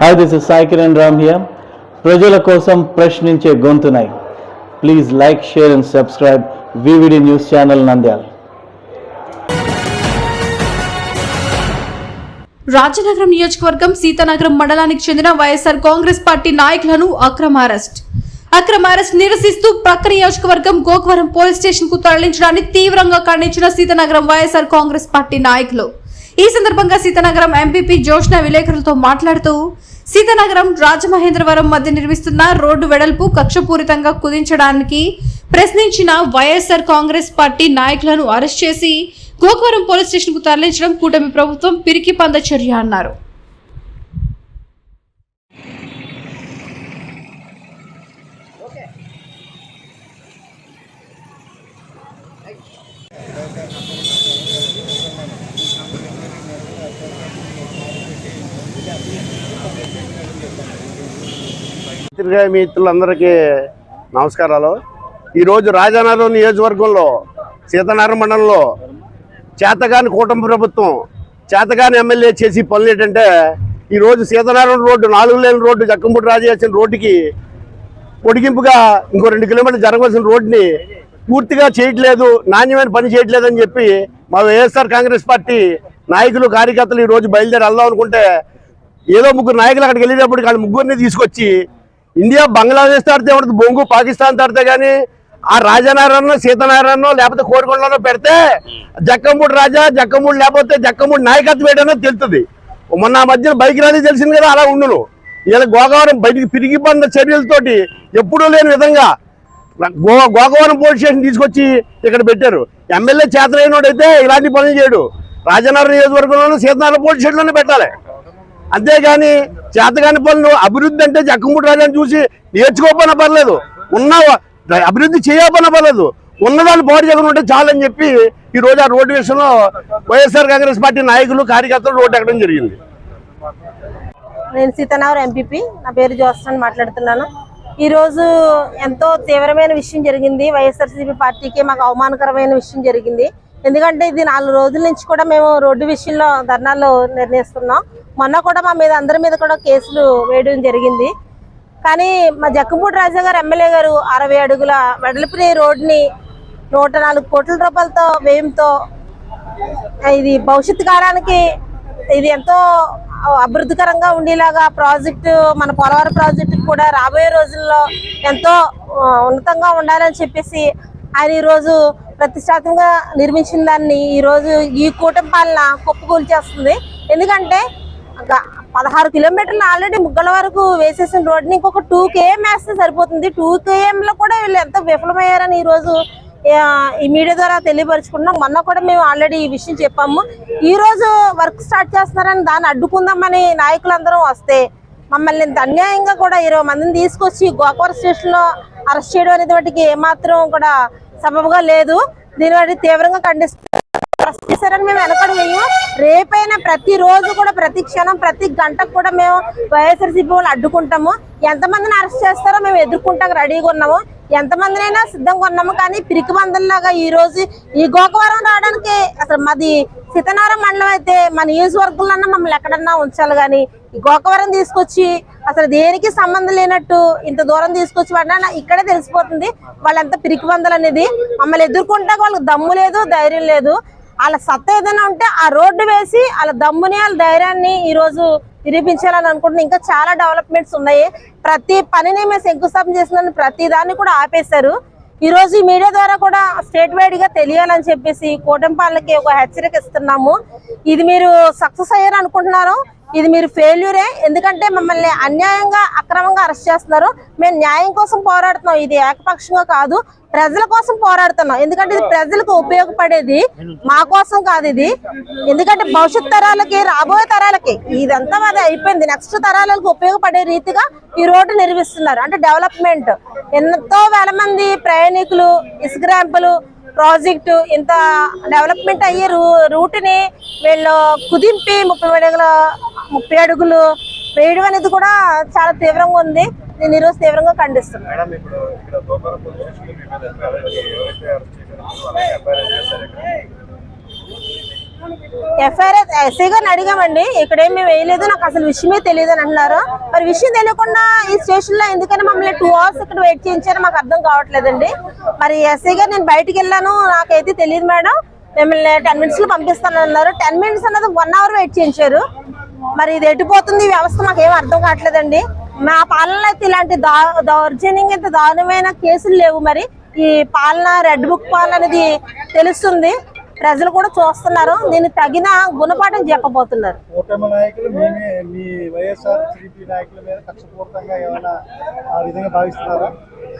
Hi this is Sai Kiran Ram here ప్రజల కోసం ప్రశ్నించే గొంతునై. Please like share and subscribe VVD news channel Nandyala Rajanagaram నియోజకవర్గం సీతానగరం మండలానికి చెందిన వైఎస్ఆర్ కాంగ్రెస్ పార్టీ నాయకులను అక్రమ అరెస్ట్. అక్రమ అరెస్ట్ నిరసిస్తూ ప్రక్క నియోజకవర్గం గోకవరం పోలీస్ స్టేషన్కు తరలించడాన్ని తీవ్రంగా ఖండించిన సీతానగరం వైఎస్ఆర్ కాంగ్రెస్ పార్టీ నాయకులు. ఈ సందర్భంగా సీతానగరం ఎంపీపీ జోష్న విలేకరులతో మాట్లాడుతూ సీతానగరం రాజమహేంద్రవరం మధ్య నిర్మిస్తున్న రోడ్డు వెడల్పు కక్షపూరితంగా కుదించడానికి ప్రశ్నించిన వైఎస్ఆర్ కాంగ్రెస్ పార్టీ నాయకులను అరెస్ట్ చేసి గోకవరం పోలీస్ స్టేషన్కు తరలించడం కూటమి ప్రభుత్వం పిరికి పంద చర్య అన్నారు. పత్రికా మిత్రులందరికీ నమస్కారాలు ఈరోజు రాజానగరం నియోజకవర్గంలో సీతనారాయణ మండలంలో చేతగాని కూటమి ప్రభుత్వం చేతగాని ఎమ్మెల్యే చేసి పనులు ఏంటంటే ఈరోజు సీతనారాయణ రోడ్డు నాలుగు లేని రోడ్డు జక్కంపూడి రాజు చేసిన రోడ్డుకి పొడిగింపుగా ఇంకో రెండు కిలోమీటర్లు జరగవలసిన రోడ్డుని పూర్తిగా చేయట్లేదు నాణ్యమైన పని చేయట్లేదు అని చెప్పి మా వైఎస్ఆర్ కాంగ్రెస్ పార్టీ నాయకులు కార్యకర్తలు ఈరోజు బయలుదేరి వెళ్దాం అనుకుంటే ఏదో ముగ్గురు నాయకులు అక్కడికి వెళ్ళేటప్పుడు వాళ్ళ ముగ్గురిని తీసుకొచ్చి ఇండియా బంగ్లాదేశ్ తాడితే ఉంటుంది బొంగు పాకిస్తాన్ తాడితే కానీ ఆ రాజనారాయణ సీతనారాయణ లేకపోతే కోరికొండలో పెడితే జక్కమూడి రాజా జక్కమూడి లేకపోతే జక్కమూడి నాయకత్వం ఏంటనో తెలుస్తుంది మొన్న మధ్యన బైక్ ర్యాలీ తెలిసింది కదా అలా ఉండును. ఇలా గోగావరం బయటికి పిరిగి పడిన చర్యలతోటి ఎప్పుడూ లేని విధంగా గో గోకవరం పోలీస్ స్టేషన్ తీసుకొచ్చి ఇక్కడ పెట్టారు. ఎమ్మెల్యే చేతనైనోడైతే ఇలాంటి పనులు చేయడు. రాజనగరం నియోజకవర్గంలోనూ సీతనారాయణ పోలీస్ స్టేషన్లోనే పెట్టాలి. అంతేగాని చేతగాని పనులు అభివృద్ధి అంటే జక్కముడి రాజాని చూసి నేర్చుకోపోయినా పర్లేదు. ఉన్న అభివృద్ధి చేయకపోయినా పర్లేదు. ఉన్నదాన్ని బాడీ చేయకుండా ఉంటే చాలని చెప్పి ఈ రోజు ఆ రోడ్డు విషయంలో వైఎస్ఆర్ కాంగ్రెస్ పార్టీ నాయకులు కార్యకర్తలు రోడ్డు ఎక్కడం జరిగింది. నేను సీతానగర్ ఎంపీపీ. నా పేరు జోసన్ మాట్లాడుతున్నాను. ఈరోజు ఎంతో తీవ్రమైన విషయం జరిగింది. వైఎస్ఆర్సీపీ పార్టీకి మాకు అవమానకరమైన విషయం జరిగింది. ఎందుకంటే ఇది నాలుగు రోజుల నుంచి కూడా మేము రోడ్డు విషయంలో ధర్నాలు నిర్ణయిస్తున్నాం. మొన్న కూడా మా మీద అందరి మీద కూడా కేసులు వేయడం జరిగింది. కానీ మా జక్కపూడి రాజా గారు ఎమ్మెల్యే గారు అరవై అడుగుల వెడల్పుని రోడ్డుని నూట నాలుగు కోట్ల రూపాయలతో వ్యయంతో ఇది భవిష్యత్తు కాలానికి ఇది ఎంతో అభివృద్ధికరంగా ఉండేలాగా ప్రాజెక్టు మన పోలవరం ప్రాజెక్టు కూడా రాబోయే రోజుల్లో ఎంతో ఉన్నతంగా ఉండాలని చెప్పేసి ఆయన ఈరోజు ప్రతిష్టాత్మకంగా నిర్మించిన దాన్ని ఈరోజు ఈ కూటమి పాలన కుప్పకూల్చేస్తుంది ఎందుకంటే పదహారు కిలోమీటర్లు ఆల్రెడీ ముగ్గల వరకు వేసేసిన రోడ్ని ఇంకొక టూ కేఎం వేస్తే సరిపోతుంది. టూ కేఎంలో కూడా వీళ్ళు ఎంత విఫలమయ్యారని ఈరోజు ఈ మీడియా ద్వారా తెలియపరుచుకున్నాం. మొన్న కూడా మేము ఆల్రెడీ ఈ విషయం చెప్పాము. ఈ రోజు వర్క్ స్టార్ట్ చేస్తున్నారని దాన్ని అడ్డుకుందామని నాయకులందరం వస్తే మమ్మల్ని అన్యాయంగా కూడా ఇరవై మందిని తీసుకొచ్చి గోకవరం స్టేషన్లో అరెస్ట్ చేయడం అనేది వాటికి ఏమాత్రం కూడా సబబుగా లేదు. దీని వాటి తీవ్రంగా ఖండిస్తున్నాం చేశారని మేము వెనకడు వేయం రేపైనా ప్రతి రోజు కూడా ప్రతి క్షణం ప్రతి గంటకు కూడా మేము వైఎస్ఆర్సీపీ వాళ్ళు అడ్డుకుంటాము. ఎంతమందిని అరెస్ట్ చేస్తారో మేము ఎదుర్కొంటాం రెడీగా ఉన్నాము. ఎంతమందినైనా సిద్ధంగా ఉన్నాము. కానీ పిరికి మందల్లాగా ఈ రోజు ఈ గోకవరం రావడానికి అసలు మాది సీతనారం మండలం అయితే మన నియోజకవర్గంలో మమ్మల్ని ఎక్కడన్నా ఉంచాలి కానీ ఈ గోకవరం తీసుకొచ్చి అసలు దేనికి సంబంధం లేనట్టు ఇంత దూరం తీసుకొచ్చి పడినా ఇక్కడే తెలిసిపోతుంది. వాళ్ళంత పిరికి మందలు అనేది మమ్మల్ని ఎదుర్కొంటే వాళ్ళకి దమ్ము లేదు ధైర్యం లేదు. వాళ్ళ సత్తా ఏదైనా ఉంటే ఆ రోడ్డు వేసి వాళ్ళ దమ్ముని వాళ్ళ ధైర్యాన్ని ఈరోజు నిరూపించాలని అనుకుంటున్నాం. ఇంకా చాలా డెవలప్మెంట్స్ ఉన్నాయి. ప్రతి పనిని మేము శంకుస్థాపన చేసిన ప్రతి దాన్ని కూడా ఆపేశారు. ఈరోజు ఈ మీడియా ద్వారా కూడా స్టేట్ వైడ్గా తెలియాలని చెప్పేసి కూటంపాలకి ఒక హెచ్చరిక ఇస్తున్నాము. ఇది మీరు సక్సెస్ అయ్యారు అనుకుంటున్నారు ఇది మీరు ఫెయిల్యూరే. ఎందుకంటే మమ్మల్ని అన్యాయంగా అక్రమంగా అరెస్ట్ చేస్తున్నారు. మేము న్యాయం కోసం పోరాడుతున్నాం. ఇది ఏకపక్షంగా కాదు ప్రజల కోసం పోరాడుతున్నాం. ఎందుకంటే ఇది ప్రజలకు ఉపయోగపడేది మా కోసం కాదు ఇది. ఎందుకంటే భవిష్యత్ తరాలకి రాబోయే తరాలకి ఇదంతా అది అయిపోయింది. నెక్స్ట్ తరాలకు ఉపయోగపడే రీతిగా ఈ రోడ్డు నిర్మిస్తున్నారు. అంటే డెవలప్మెంట్. ఎంతో వేల మంది ప్రయాణికులు ఇసుక ర్యాంపులు ప్రాజెక్టు ఇంత డెవలప్మెంట్ అయ్యే రూ రూట్ని వీళ్ళు కుదింపి ముప్పై అడుగుల ముప్పై అడుగులు వేయడం అనేది కూడా చాలా తీవ్రంగా ఉంది. నేను ఈరోజు తీవ్రంగా ఖండిస్తున్నాను. ఎఫ్ఐఆర్ ఎస్ఐ గారిని అడిగామండి. ఇక్కడేం మేము వేయలేదు. నాకు అసలు విషయమే తెలియదు అని అంటున్నారు మరి విషయం తెలియకుండా ఈ స్టేషన్లో ఎందుకని మమ్మల్ని టూ అవర్స్ ఇక్కడ వెయిట్ చేయించారో మాకు అర్థం కావట్లేదండి. మరి ఎస్ఐ గారు నేను బయటికి వెళ్ళాను. నాకైతే తెలియదు మేడం. మిమ్మల్ని టెన్ మినిట్స్లో పంపిస్తాను అన్నారు టెన్ మినిట్స్ అన్నది వన్ అవర్ వెయిట్ చేయించారు. మరి ఇది ఎటుపోతుంది ఈ వ్యవస్థ మాకు ఏం అర్థం కావట్లేదండి. మా పాలనలో అయితే ఇలాంటి దా దౌర్జన్యంగా ఇంత దారుణమైన కేసులు లేవు మరి. ఈ పాలన రెడ్ బుక్ పాలన అనేది తెలుస్తుంది. ప్రజలు కూడా చూస్తున్నారు. దీన్ని తగిన గుణపాఠం చెప్పబోతున్నారు.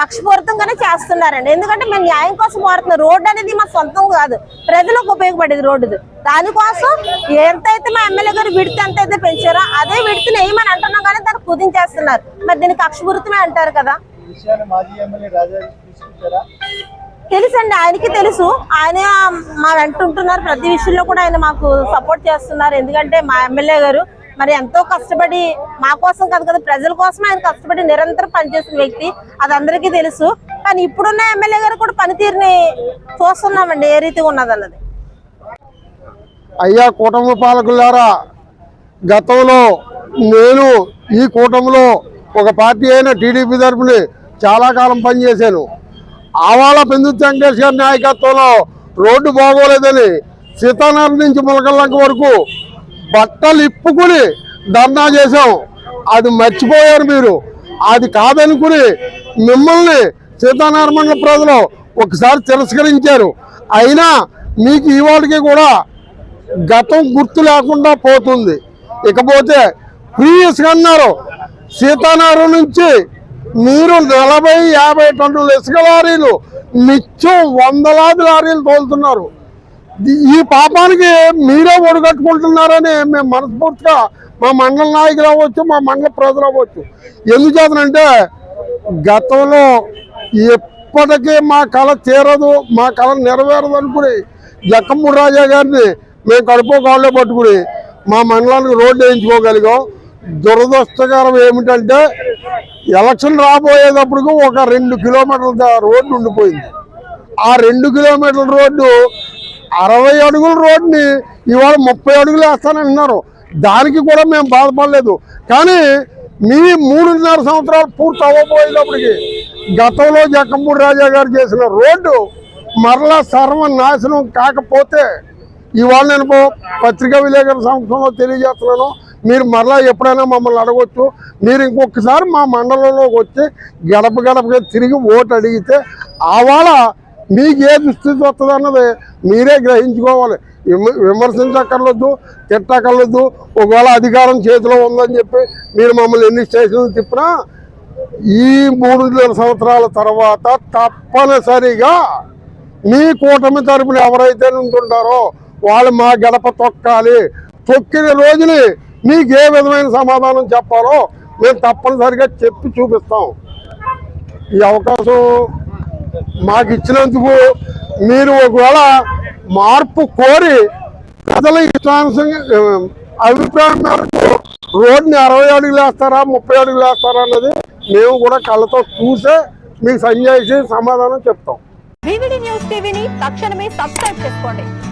కక్షపూరితంగానే చేస్తున్నారండి. ఎందుకంటే మేము న్యాయం కోసం మారుతున్నాం రోడ్డు అనేది మా సొంతం కాదు. ప్రజలకు ఉపయోగపడేది రోడ్డు దానికోసం ఎంతైతే మా ఎమ్మెల్యే గారు విడితే ఎంతైతే పెంచారో అదే విడితే వేయమని అంటున్నాం కానీ దాన్ని కుదించేస్తున్నారు. మరి దీన్ని కక్షపూరితమే అంటారు కదా. తెలుసండి ఆయనకి తెలుసు. ఆయన మా వెంట ఉంటున్నారు. ప్రతి విషయంలో కూడా ఆయన మాకు సపోర్ట్ చేస్తున్నారు. ఎందుకంటే మా ఎమ్మెల్యే గారు మరి ఎంతో కష్టపడి మా కోసం కాదు కదా ప్రజల కోసం ఆయన కష్టపడి నిరంతరం పనిచేసిన వ్యక్తి. అది అందరికీ తెలుసు. కానీ ఇప్పుడున్న ఎమ్మెల్యే గారు కూడా పనితీరుని చూస్తున్నామండి. ఏ రీతిగా ఉన్నదన్నది? అయ్యా కూటమి పాలకులారా గతంలో నేను ఈ కూటమిలో ఒక పార్టీ అయిన టీడీపీ తరపుని చాలా కాలం పనిచేశాను. ఆవాల బిందు వెంకటేష్ గారి నాయకత్వంలో రోడ్డు బాగోలేదని సీతానగర్ నుంచి ములకల్లంక వరకు బట్టలు ఇప్పుకుని ధర్నా చేశాం. అది మర్చిపోయారు మీరు. అది కాదనుకుని మిమ్మల్ని సీతానగర్ మండల ప్రజలు ఒకసారి తిరస్కరించారు. అయినా మీకు ఇవాళకి కూడా గతం గుర్తు లేకుండా పోతుంది. ఇకపోతే ప్రీవియస్ ఇసుక అన్నారు సీతానగరం నుంచి మీరు నలభై యాభై టన్నుల ఇసుక లారీలు నిత్యం వందలాది లారీలు తోలుతున్నారు. ఈ పాపానికి మీరే ఒడిగట్టుకుంటున్నారని మేము మనస్ఫూర్తిగా మా మండల నాయకులు అవ్వచ్చు మా మండల ప్రజలు అవ్వచ్చు. ఎందుచేతనంటే గతంలో ఎప్పటికీ మా కళ తీరదు మా కళ నెరవేరదు అనుకుని జక్కమ్మూడి రాజా గారిని మేము కడుపు కాళ్ళలో పట్టుకుని మా మండలానికి రోడ్డు వేయించుకోగలిగాం. దురదృష్టకరం ఏమిటంటే ఎలక్షన్ రాబోయేటప్పుడు ఒక రెండు కిలోమీటర్ల రోడ్డు ఉండిపోయింది. ఆ రెండు కిలోమీటర్ల రోడ్డు అరవై అడుగుల రోడ్డుని ఇవాళ ముప్పై అడుగులు వేస్తానంటున్నారు. దానికి కూడా మేము బాధపడలేదు. కానీ మీ మూడున్నర సంవత్సరాలు పూర్తి అవ్వబోయేటప్పటికి గతంలో జక్కంపూడి రాజా గారు చేసిన రోడ్డు మరలా సర్వనాశనం కాకపోతే ఇవాళ నేను పత్రికా విలేకరుల సంవత్సరంలో తెలియజేస్తున్నాను. మీరు మరలా ఎప్పుడైనా మమ్మల్ని అడగొచ్చు. మీరు ఇంకొకసారి మా మండలంలోకి వచ్చి గడప గడపగా తిరిగి ఓటు అడిగితే ఆవాళ మీకు ఏ దుస్థితి వస్తుంది అన్నది మీరే గ్రహించుకోవాలి. విమ- విమర్శించక్కర్లొద్దు తిట్టక్కర్లొద్దు ఒకవేళ అధికారం చేతిలో ఉందని చెప్పి మీరు మమ్మల్ని ఎన్ని స్టేషన్లు తిప్పినా ఈ మూడు సంవత్సరాల తర్వాత తప్పనిసరిగా మీ కూటమి తరపున ఎవరైతే ఉంటుంటారో వాళ్ళు మా గడప తొక్కాలి. తొక్కిన రోజుని మీకు ఏ విధమైన సమాధానం చెప్పాలో మేము తప్పనిసరిగా చెప్పి చూపిస్తాం. ఈ అవకాశం మాకు ఇచ్చినందుకు మీరు ఒకవేళ మార్పు కోరి ప్రజల ఇష్టానుసంగా అభిప్రాయం మేరకు రోడ్ని అరవై అడుగులు వేస్తారా ముప్పై అడుగులు వేస్తారా అన్నది మేము కూడా కళ్ళతో చూసే మీకు సంజయ్ సమాధానం చెప్తాం. న్యూస్ టీవీని తక్షణమే సబ్స్క్రైబ్ చేసుకోండి.